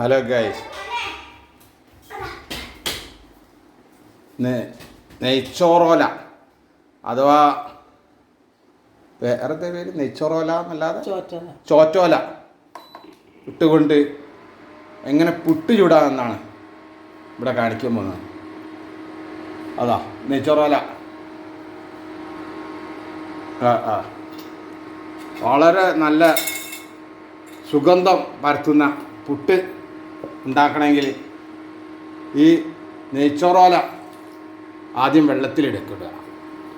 Hello guys നെയ്ച്ചോറോല. അഥവാ വേറെ പേര്? നെയ്ച്ചോറോല എന്നല്ലാതെ? ചോറ്റല. ഇട്ടുകൊണ്ട് എങ്ങനെ പുട്ട് ചൂടാമെന്നാണ് ഇവിടെ കാണിക്കാൻ പോകുന്നത്. അതാ നെയ്ച്ചോറോല. ആ ആ. വളരെ നല്ല സുഗന്ധം പരത്തുന്ന പുട്ട് ഉണ്ടാക്കണമെങ്കിൽ ഈ നെയ്ച്ചോറോല ആദ്യം വെള്ളത്തിലെടുക്കുക.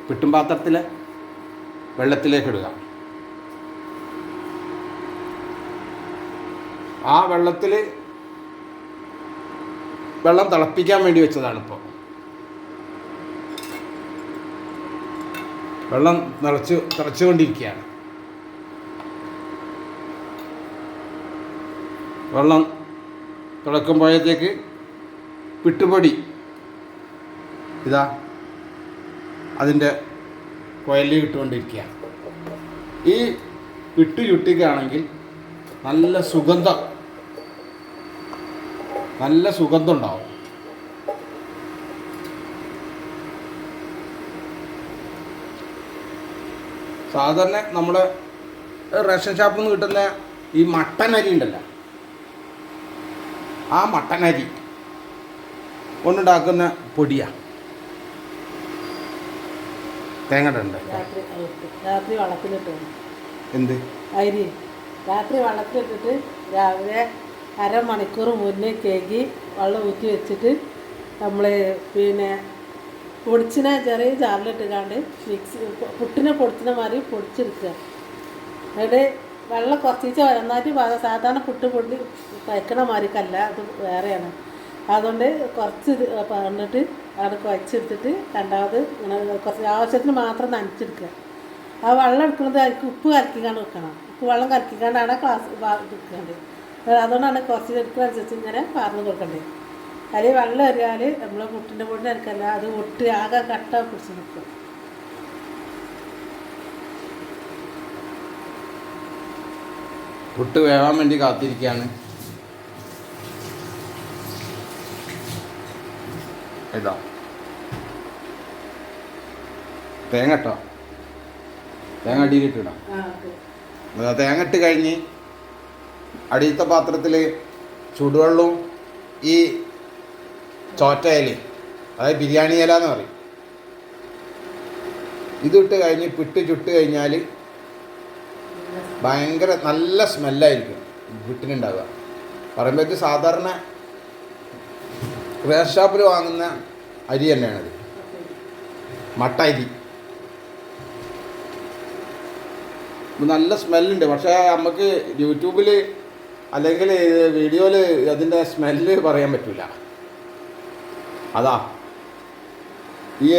പിട്ടും പാത്രത്തിൽ വെള്ളത്തിലേക്ക് ഇടുക ആ വെള്ളത്തിൽ വെള്ളം തിളപ്പിക്കാൻ വേണ്ടി വെച്ചതാണ് ഇപ്പോൾ വെള്ളം നിറച്ച് തിളച്ചുകൊണ്ടിരിക്കുകയാണ്. വെള്ളം തിളക്കുമ്പോഴത്തേക്ക് പിട്ടുപൊടി. ഇതാ അതിന്റെ കൊയലിൽ ഇട്ടുകൊണ്ടിരിക്കുക. ഈ ഇട്ട് ചുട്ടിക്കുകയാണെങ്കിൽ നല്ല സുഗന്ധം നല്ല സുഗന്ധം ഉണ്ടാവും. സാധാരണ നമ്മുടെ റേഷൻ ഷാപ്പിൽ നിന്ന് കിട്ടുന്ന ഈ മട്ടൻ അരി ഉണ്ടല്ലോ ആ മട്ടനരി അരി കൊണ്ടുണ്ടാക്കുന്ന പൊടിയാണ് തേങ്ങ ഉണ്ട് രാത്രി വെള്ളത്തിലിട്ട് എന്ത്? അരി. രാത്രി വളത്തിലിട്ടിട്ട് രാവിലെ അരമണിക്കൂർ മുന്നേ കേകി വെള്ളം ഊറ്റി വെച്ചിട്ട് നമ്മൾ പിന്നെ പൊടിച്ചിനെ ചെറിയ ജാറിലിട്ടുകാണ്ട് മിക്സി പുട്ടിനെ പൊടിച്ചിനെ മാതിരി പൊടിച്ചെടുക്കുക എന്നിട്ട് വെള്ളം കുറച്ചിച്ച് നന്നായിട്ട് പാകം സാധാരണ പുട്ട് പൊടി കഴിക്കണ മാതിരിക്കല്ല അത് വേറെയാണ്. അതുകൊണ്ട് കുറച്ച് പറഞ്ഞിട്ട് അവിടെ കുഴച്ചെടുത്തിട്ട് രണ്ടാമത് ഇങ്ങനെ കുറച്ച് ആവശ്യത്തിന് മാത്രം നനച്ചെടുക്കുക. ആ വെള്ളം എടുക്കുന്നത് അതിലേക്ക് ഉപ്പ് കലക്കിക്കാണ്ട് വെക്കണം. ഉപ്പ് വെള്ളം കലക്കിക്കാണ്ടാണ് ക്ലാസ് എടുക്കേണ്ടത് അതുകൊണ്ടാണ് കുറച്ച് എടുക്കുന്നതനുസരിച്ച് ഇങ്ങനെ പറഞ്ഞു കൊടുക്കേണ്ടത് അതിൽ വെള്ളം അറിയാൽ നമ്മൾ മുട്ടിന്റെ പൊടി എടുക്കല്ല അത് ഒട്ട് ആകെ കട്ട പിടിച്ച് നിൽക്കും പുട്ട് വേവാൻ വേണ്ടി കാത്തിരിക്കുകയാണ്. ഇതാ. തേങ്ങ ഇട്ടോ? തേങ്ങ അടിയിലിട്ടിടാം തേങ്ങ ഇട്ട് കഴിഞ്ഞ് അടിയത്തെ പാത്രത്തിൽ ചൂടുവെള്ളവും ഈ ചോറ്റയില അതായത് ബിരിയാണി ഇല എന്ന് പറയും. ഇതിട്ട് കഴിഞ്ഞ് പിട്ട് ചുട്ട് കഴിഞ്ഞാൽ ഭയങ്കര നല്ല സ്മെല്ലായിരിക്കും വീട്ടിലുണ്ടാവുക. പറയുമ്പോൾ ഇത് സാധാരണ റേഷൻ ഷോപ്പിൽ വാങ്ങുന്ന അരി തന്നെയാണത്. മട്ട അരി. നല്ല സ്മെല്ലുണ്ട്. പക്ഷേ നമുക്ക് യൂട്യൂബിൽ അല്ലെങ്കിൽ വീഡിയോയിൽ അതിന്റെ സ്മെല്ല് പറയാൻ പറ്റില്ല അതാ. ഈ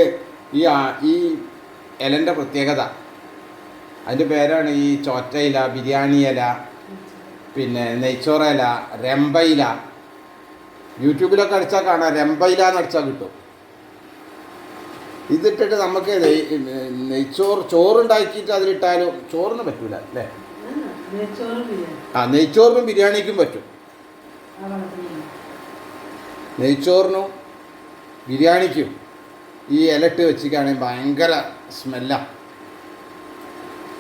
ഈ ഇലന്റെ പ്രത്യേകത. അതിന്റെ പേരാണ് ഈ ചോറ്റയില ബിരിയാണി ഇല പിന്നെ നെയ്ച്ചോറ ഇല രമ്പ ഇല. യൂട്യൂബിലൊക്കെ അടിച്ചാൽ കാണാം രമ്പയില എന്ന് അടിച്ചാൽ കിട്ടും. ഇതിട്ടിട്ട് നമുക്ക് നെയ് നെയ്ച്ചോറ് ചോറുണ്ടാക്കിയിട്ട് അതിലിട്ടാലും ചോറിന് പറ്റൂല അല്ലേ? ആ നെയ്ച്ചോറിനും ബിരിയാണിക്കും പറ്റും. നെയ്ച്ചോറിനും ബിരിയാണിക്കും ഈ ഇലട്ട് വെച്ചിട്ടാണെങ്കിൽ ഭയങ്കര സ്മെല്ലാണ്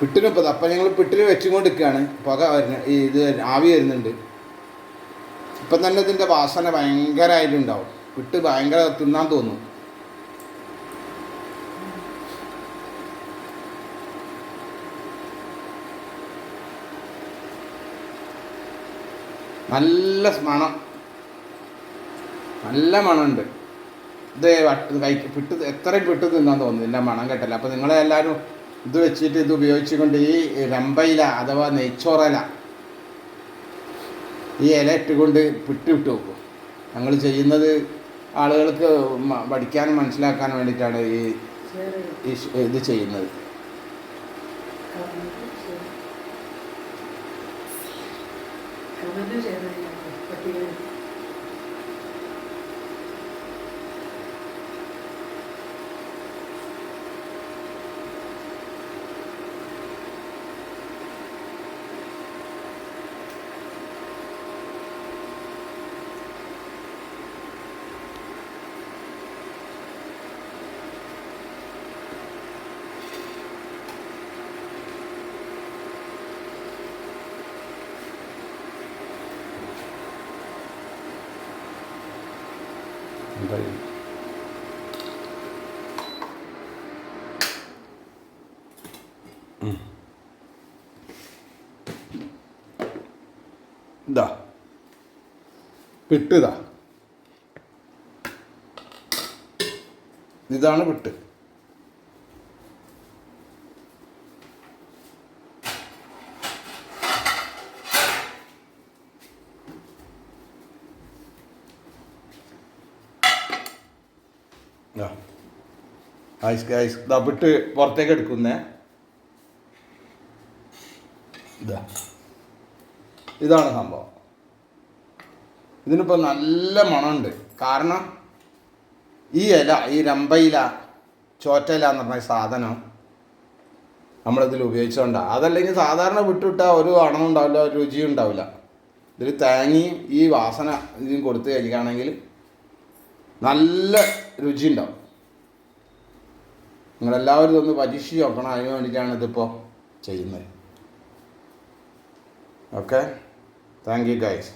പിട്ടിനും ഇപ്പോൾ അപ്പം ഞങ്ങൾ പിട്ടിന് വെച്ചുകൊണ്ട് നിൽക്കുകയാണ് പുക വരുന്ന ഇത് ആവി വരുന്നുണ്ട്. ഇപ്പം തന്നെ ഇതിന്റെ വാസന ഭയങ്കരമായിട്ടുണ്ടാവും പിട്ട് ഭയങ്കര തിന്നാൻ തോന്നും. നല്ല മണം. നല്ല മണമുണ്ട്. ഇത് വട്ട് കഴിക്കും കഴി പിട്ട് എത്രയും പിട്ട് തിന്നാൻ തോന്നുന്നില്ല മണം കേട്ടല്ല? അപ്പോൾ നിങ്ങളെല്ലാവരും ഇത് വെച്ചിട്ട് ഇത് ഉപയോഗിച്ചുകൊണ്ട് ഈ രമ്പയില അഥവാ നെയ്ച്ചോറല ഈ ഇല ഇട്ടുകൊണ്ട് പിട്ട് വിട്ട് വെക്കും. ഞങ്ങൾ ചെയ്യുന്നത് ആളുകൾക്ക് പഠിക്കാനും മനസ്സിലാക്കാനും വേണ്ടിയിട്ടാണ് ഈ ഇത് ചെയ്യുന്നത്. Thank ചെയ്ത് എന്തായാലും. ഇതാ. പിട്ട് ഇതാ. ഇതാണ് പിട്ട്. ഐസ് ഐസ് ഇതാ പിട്ട് പുറത്തേക്ക് എടുക്കുന്നേ. ഇതാ. ഇതാണ് സംഭവം. ഇതിനിപ്പോൾ നല്ല മണമുണ്ട്. കാരണം ഈ ഇല ഈ രമ്പയില ചോറ്റയില എന്ന് പറഞ്ഞ സാധനം നമ്മളിതിൽ ഉപയോഗിച്ചുകൊണ്ടാണ് അതല്ലെങ്കിൽ സാധാരണ വിട്ടിട്ടാൽ ഒരു അണമുണ്ടാവില്ല ഒരു രുചിയും ഉണ്ടാവില്ല. ഇതിൽ തേങ്ങയും ഈ വാസന ഇതിന് കൊടുത്തു കഴിക്കുകയാണെങ്കിൽ നല്ല രുചി ഉണ്ടാവും നിങ്ങളെല്ലാവരും ഒന്ന് പരീക്ഷിച്ച് നോക്കണം. അതിന് വേണ്ടിയിട്ടാണ് ഇതിപ്പോൾ ചെയ്യുന്നത്. Okay thank you guys